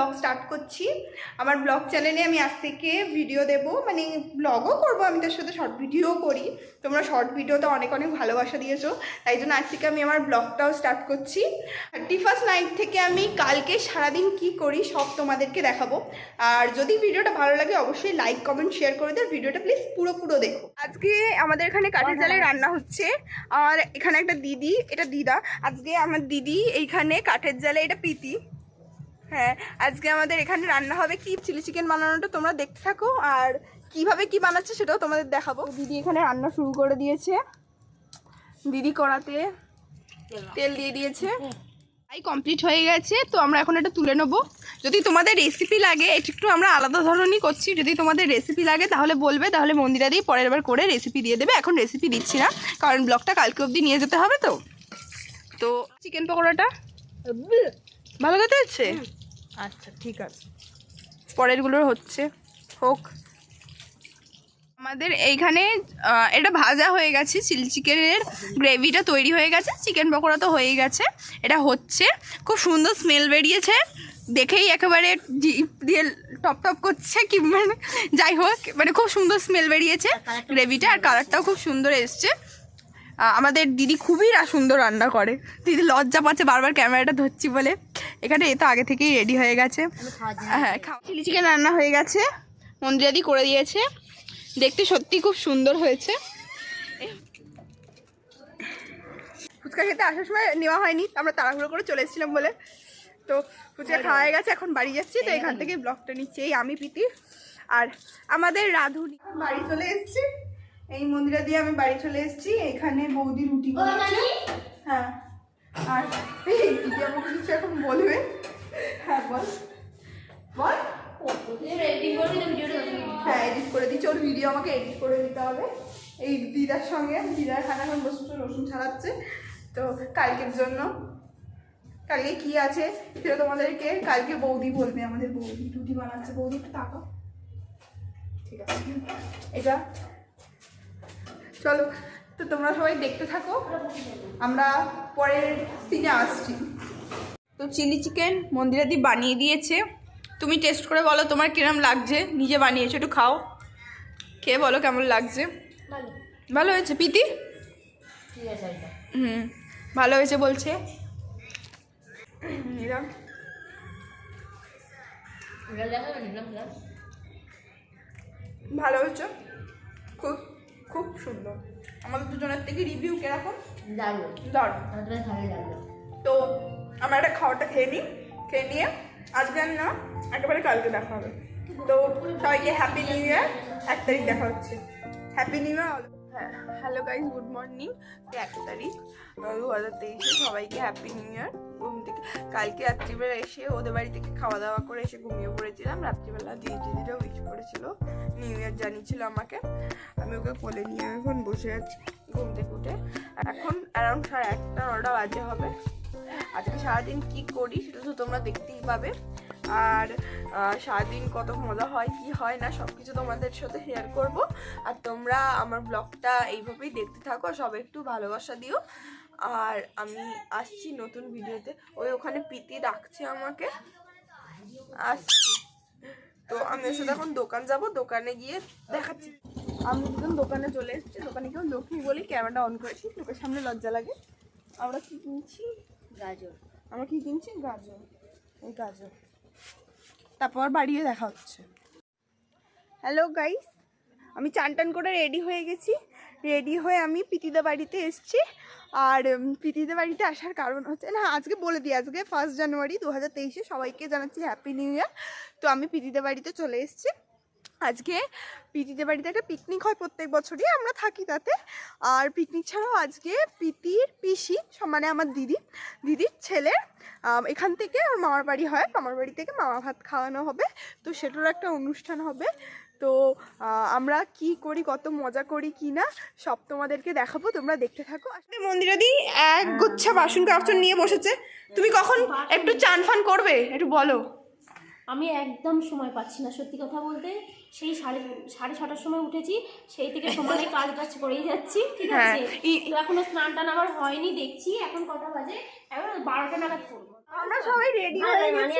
Blog start করছি। আমার blog চ্যানেলে আমি আজ থেকে ভিডিও দেব। মানে ব্লগও করব আমি তার সাথে শর্ট ভিডিও করি। তোমরা শর্ট ভিডিওতে অনেক অনেক ভালোবাসা দিয়েছ। তাই জন্য আজ থেকে আমি আমার ব্লগটাও স্টার্ট করছি। থার্টি ফার্স্ট নাইট থেকে আমি কালকে সারাদিন কি করি সব তোমাদেরকে দেখাবো। আর যদি ভিডিওটা ভালো লাগে অবশ্যই লাইক কমেন্ট শেয়ার করে দেয় ভিডিওটা প্লিজ পুরো পুরো দেখো। আজকে আমাদের এখানে কাঠের জালে রান্না হচ্ছে। আর এখানে একটা দিদি এটা দিদা। আজকে আমার দিদি এইখানে কাঠের জালে এটা পিতি হ্যাঁ আজকে আমাদের এখানে রান্না হবে কি? চিলি চিকেন বানানোটা তোমরা দেখতে থাকো আর কীভাবে কি বানাচ্ছে সেটাও তোমাদের দেখাবো। দিদি এখানে রান্না শুরু করে দিয়েছে। দিদি কড়াতে তেল দিয়ে দিয়েছে। তাই কমপ্লিট হয়ে গেছে তো আমরা এখন এটা তুলে নেব। যদি তোমাদের রেসিপি লাগে এটা একটু আমরা আলাদা ধরনেরই করছি। যদি তোমাদের রেসিপি লাগে তাহলে বলবে তাহলে মন্দিরা দিয়ে পরের বার করে রেসিপি দিয়ে দেবে। এখন রেসিপি দিচ্ছি না কারণ ব্লগটা কালকে অবধি নিয়ে যেতে হবে তো। তো চিকেন পকোড়াটা? ভালো কথা হচ্ছে? আচ্ছা ঠিক আছে। পরেরগুলোর হচ্ছে হোক। আমাদের এইখানে এটা ভাজা হয়ে গেছে চিলি চিকেনের গ্রেভিটা তৈরি হয়ে গেছে চিকেন পকোড়া তো হয়ে গেছে। এটা হচ্ছে খুব সুন্দর স্মেল বেরিয়েছে। দেখেই একেবারে দিয়ে টপ টপ করছে কি মানে যাই হোক মানে খুব সুন্দর স্মেল বেরিয়েছে গ্রেভিটা আর কালারটাও খুব সুন্দর এসছে। আমাদের দিদি খুবই সুন্দর রান্না করে। দিদি লজ্জা পাচ্ছে বারবার ক্যামেরাটা ধরছি বলে। এখানে এ তো আগে থেকেই রেডি হয়ে গেছে। হ্যাঁ চিলি চিকেন রান্না হয়ে গেছে। মন্দিরাদি করে দিয়েছে। দেখতে সত্যি খুব সুন্দর হয়েছে। ফুচকা খেতে আসার সময় নেওয়া হয়নি আমরা তাড়াহুড়ো করে চলে এসেছিলাম বলে। তো ফুচকা খাওয়া হয়ে। গেছে এখন বাড়ি যাচ্ছি তো এখান থেকে ব্লগটা নিচ্ছি। এই আমি প্রীতি আর আমাদের রাধুনি বাড়ি চলে এসেছি। এই মন্দিরা দিয়ে আমি বাড়ি চলে এসেছি এখানে বৌদি রুটি করেছে। হ্যাঁ। আর এই দিদি আমাকে কিছু এখন বলবে? হ্যাঁ বল। বল। হ্যাঁ এডিট করে দিচ্ছি। ওর ভিডিও আমাকে এডিট করে দিতে হবে। এই দিদার সঙ্গে দিদা এখানে এখন বসে রসুন ছাড়াচ্ছে। তো কালকের জন্য। কালকে কি আছে সেটা তোমাদেরকে কালকে বৌদি বলবে আমাদের বৌদি। রুটি বানাচ্ছে। বৌদি একটু তাকাও। ঠিক আছে। এটা। চলো তো তোমরা সবাই দেখতে থাকো। আমরা পরের সিনে আসছি। তো চিলি চিকেন মন্দিরাদি বানিয়ে দিয়েছে। তুমি টেস্ট করে বলো তোমার কিরম লাগছে? নিজে বানিয়েছো, একটু খাও। খেয়ে বলো কেমন লাগছে? ভালো হয়েছে পিতি হুম, ভালো হয়েছে বলছে। ভালো হয়েছে। খুব খুব সুন্দর। আমাদের দুজনের থেকে রিভিউ কীরকম? দারুণ। তো আমরা একটা খাবারটা খেয়ে নিই খেয়ে নিয়ে আজকে না একেবারে কালকে দেখা হবে। তো সবাইকে হ্যাপি নিউ ইয়ার এক তারিখ দেখা হচ্ছে। হ্যাপি নিউ ইয়ার হ্যাঁ হ্যালো গাইজ গুড মর্নিং এক তারিখ দু হাজার তেইশে সবাইকে হ্যাপি নিউ ইয়ার ঘুম থেকে কালকে রাত্রিবেলা এসে ওদের বাড়ি থেকে খাওয়া দাওয়া করে এসে ঘুমিয়ে পড়েছিলাম। রাত্রিবেলা দিয়ে দিদিরা উইশ করেছিল। নিউ ইয়ার জানিয়েছিল আমাকে। আমি ওকে কোলে নিয়ে এখন বসে আছি ঘুম থেকে উঠে। এখন অ্যারাউন্ড সাড়ে আটটা, নটা বাজে হবে। আজকে সারাদিন কি করি সেটা তো তোমরা দেখতেই পাবে। আর সারাদিন কত মজা হয়, কি হয় না সব কিছু তোমাদের সাথে শেয়ার করব। আর তোমরা আমার ব্লগটা এইভাবেই দেখতে থাকো সব একটু ভালোবাসা দিও। আর আমি আসছি নতুন ভিডিওতে ওই ওখানে প্রীতি ডাকছে আমাকে। আসছি। তো আমি আসলে সাথে এখন দোকান যাব দোকানে গিয়ে দেখাচ্ছি। আমি দুজন দোকানে চলে এসেছি দোকানে কেউ লোকই বলি ক্যামেরাটা অন করেছি লোকের সামনে লজ্জা লাগে। আমরা কি কিনছি? গাজর। আমরা কি কিনছি? গাজর। এই গাজর। তারপর বাড়িয়ে দেখা হচ্ছে। হ্যালো গাইস আমি চান টান করে রেডি হয়ে গেছি। রেডি হয়ে আমি পিতিদা বাড়িতে এসেছি। আর উম, পিতিদা বাড়িতে আসার কারণ হচ্ছে না আজকে বলে দিই আজকে ফার্স্ট জানুয়ারি দু হাজার তেইশে সবাইকে জানাচ্ছি হ্যাপি নিউ ইয়ার তো আমি পিতিদা বাড়িতে চলে এসেছি। আজকে পিতিদের বাড়িতে একটা পিকনিক হয় প্রত্যেক বছরই আমরা থাকি তাতে। আর পিকনিক ছাড়াও আজকে পিতির পিসি মানে আমার দিদি দিদির ছেলে এখান থেকে ওর মামার বাড়ি হয়। মামার বাড়ি থেকে মামা ভাত খাওয়ানো হবে। তো সেটারও একটা অনুষ্ঠান হবে। তো আমরা কি করি কত মজা করি কি না সব তোমাদেরকে দেখাবো। তোমরা দেখতে থাকো। আসলে মন্দিরাদি এক গুচ্ছা বাসন কাপড় নিয়ে বসেছে। তুমি কখন একটু চান ফান করবে? একটু বলো। আমি একদম সময় পাচ্ছি না সত্যি কথা বলতে। সেই সাড়ে সাড়ে ছটার সময় উঠেছি সেই থেকে সময় কাজ কাজ করেই যাচ্ছি ঠিক হ্যাঁ, আছে? এখনও স্নান টান আমার হয়নি দেখছি এখন কটা বাজে? এখন বারোটা নাগাদ করব। আমরা সবাই রেডি হয়ে গেছি। মানে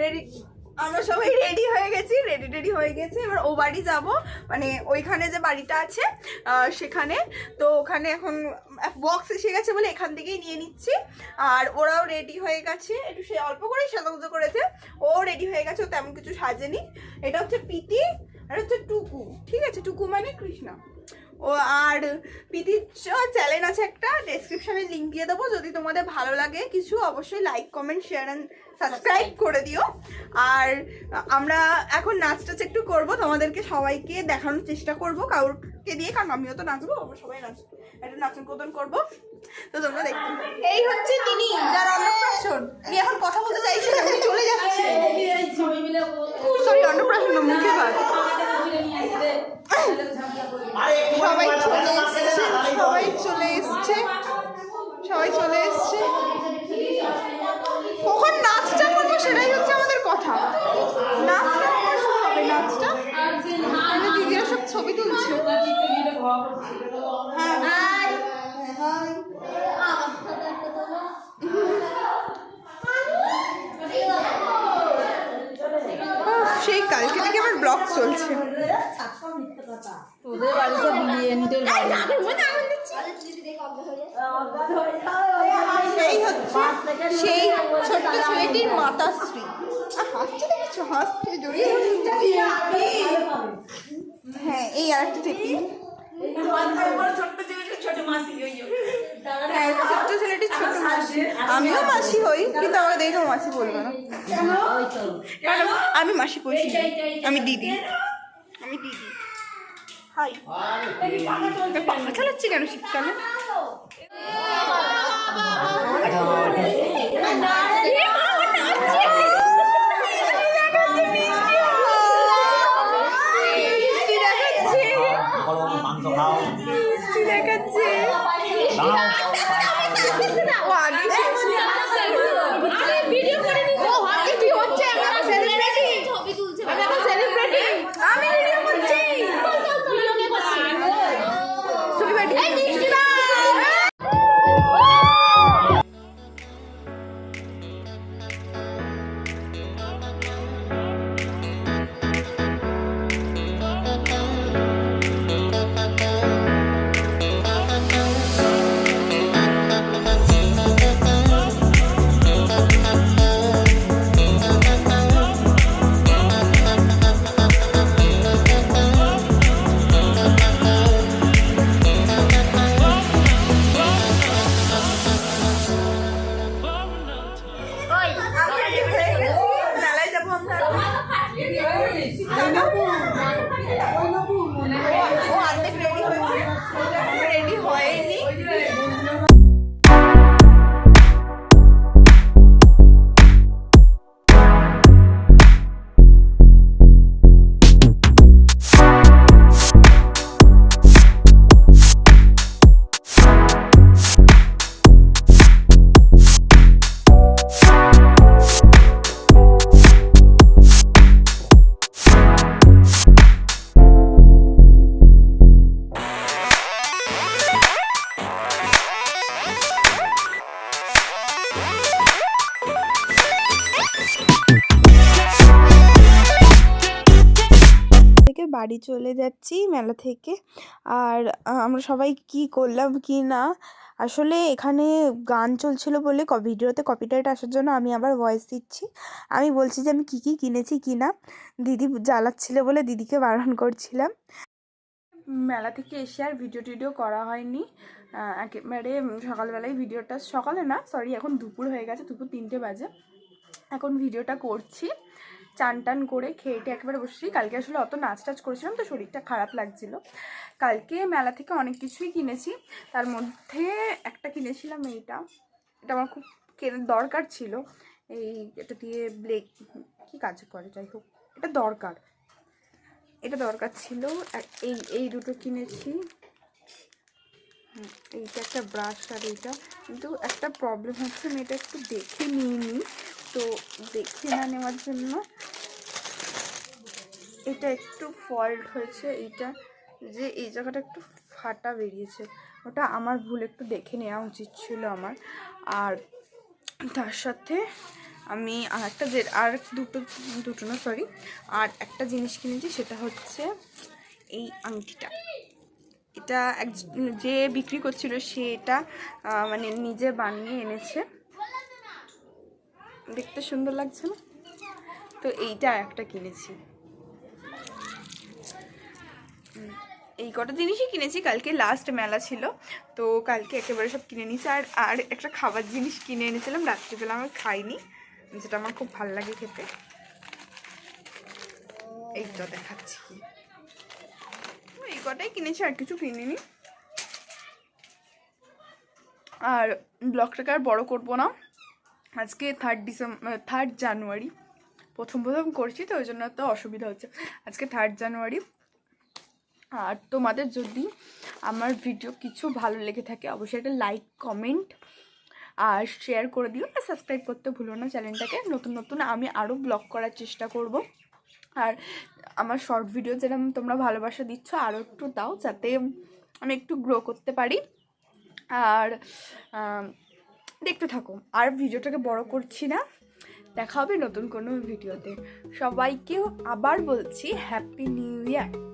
রেডি আমরা সবাই রেডি হয়ে গেছি রেডি রেডি হয়ে গেছি। এবার ও বাড়ি যাব। মানে ওইখানে যে বাড়িটা আছে সেখানে। তো ওখানে এখন বক্স এসে গেছে বলে এখান থেকেই নিয়ে নিচ্ছি। আর ওরাও রেডি হয়ে গেছে। একটু সে অল্প করেই সাজাগুজো করেছে। ও রেডি হয়ে গেছে ও তেমন কিছু সাজেনি। এটা হচ্ছে পিতি আর হচ্ছে টুকু। ঠিক আছে টুকু মানে কৃষ্ণা। ও আর পিতির চ্যানেল আছে একটা ডেসক্রিপশনে লিঙ্ক দিয়ে দেবো। যদি তোমাদের ভালো লাগে কিছু অবশ্যই like comment share and subscribe করে দিও। আর আমরা এখন নাচ টাচ একটু করব তোমাদেরকে সবাইকে দেখানোর চেষ্টা করব কাউকে দিয়ে কারণ আমিও তো নাচবো আমরা সবাই নাচবো একটা নাচন কোদন করব। তো তোমরা দেখতে এই হচ্ছে তিনি যার অন্নপ্রাশন। আমি এখন কথা বলতে চাইছি না, উনি চলে যাচ্ছে। সরি অন্নপ্রাশন না, মুখে ভাত। সবাই চলে এসছে সবাই চলে এসছে সবাই চলে এসছে। হাই হাই সেই কালকে থেকে আমার ব্লগ চলছে। তোদের বাড়িতে বিলিয়নদের সেই হচ্ছে সেই ছোট্ট ছেলেটির মাতাশ্রী হাসছে দেখছ? হাসছে জড়িয়ে হ্যাঁ এই আর একটা ছোট্ট ছেলেটি ছোট মাসি আমিও মাসি হই কিন্তু আমার দেখে মাসি বলব না কারণ আমি মাসি কইছি। আমি দিদি আমি দিদি হাই পাখা চালাচ্ছি কেন শীতকালে Hey, বাড়ি চলে যাচ্ছি মেলা থেকে। আর আমরা সবাই কি করলাম কি না? আসলে এখানে গান চলছিল বলে ভিডিওতে কপিরাইট আসার জন্য আমি আবার ভয়েস দিচ্ছি। আমি বলছি যে আমি কি কি কিনেছি কি না? দিদি জ্বালাচ্ছিল বলে দিদিকে বারণ করছিলাম। মেলা থেকে এসে আর ভিডিও টিডিও করা হয়নি। একেবারে সকালবেলায় ভিডিওটা সকালে না সরি এখন দুপুর হয়ে গেছে, দুপুর তিনটে বাজে। এখন ভিডিওটা করছি। চান টান করে খেয়ে টেয়ে একেবারে বসেছি। কালকে আসলে অত নাচ টাচ করেছিলাম, তো শরীরটা খারাপ লাগছিল। কালকে মেলা থেকে অনেক কিছুই কিনেছি। তার মধ্যে একটা কিনেছিলাম এইটা। এটা আমার খুব দরকার ছিল। এই এটা দিয়ে ব্লেক, কি কাজ করে, যাই হোক। এটা দরকার। এটা দরকার ছিল। এই এই দুটো কিনেছি। এইটা একটা ব্রাশ আর এইটা। কিন্তু একটা প্রবলেম হচ্ছে আমি এটা একটু দেখে নিইনি। তো দেখে না নেওয়ার জন্য। এটা একটু ফল্ট হয়েছে এইটা, যে এই জায়গাটা একটু ফাটা বেরিয়েছে। ওটা আমার ভুল একটু দেখে নেওয়া উচিত ছিল আমার। আর তার সাথে আমি আর একটা যে, আর দুটো দুটো না সরি আর একটা জিনিস কিনেছি, সেটা হচ্ছে এই আংটিটা। এটা এক যে বিক্রি করছিল সে এটা মানে নিজে বানিয়ে এনেছে। দেখতে সুন্দর লাগছে না? তো এইটা একটা কিনেছি। এই কটা জিনিসই কিনেছি, কালকে লাস্ট মেলা ছিল, তো কালকে একেবারে সব কিনে নিয়েছি। আর আর একটা খাবার জিনিস কিনে এনেছিলাম, রাত্রিবেলা আমি খাইনি, যেটা আমার খুব ভালো লাগে খেতে। এইটা দেখাচ্ছি কি। এই কটাই কিনেছি, আর কিছু কিনিনি। আর ব্লগটাকে আর বড় করব না। আজকে থার্ড ডিসেম্বর থার্ড জানুয়ারি প্রথম প্রথম করছি তো, ওই জন্য তো অসুবিধা হচ্ছে। আজকে থার্ড জানুয়ারি আর তোমাদের যদি আমার ভিডিও কিছু ভালো লেগে থাকে, অবশ্যই একটা লাইক কমেন্ট আর শেয়ার করে দিও আর সাবস্ক্রাইব করতে ভুলো না চ্যানেলটাকে নতুন নতুন আমি আরও ব্লগ করার চেষ্টা করব। আর আমার শর্ট ভিডিও যেরকম তোমরা ভালোবাসা দিচ্ছ আরও একটু দাও, যাতে আমি একটু গ্রো করতে পারি। আর দেখতে থাকো। আর ভিডিওটাকে বড় করছি না। দেখা হবে নতুন কোনো ভিডিওতে। সবাইকেও আবার বলছি হ্যাপি নিউ ইয়ার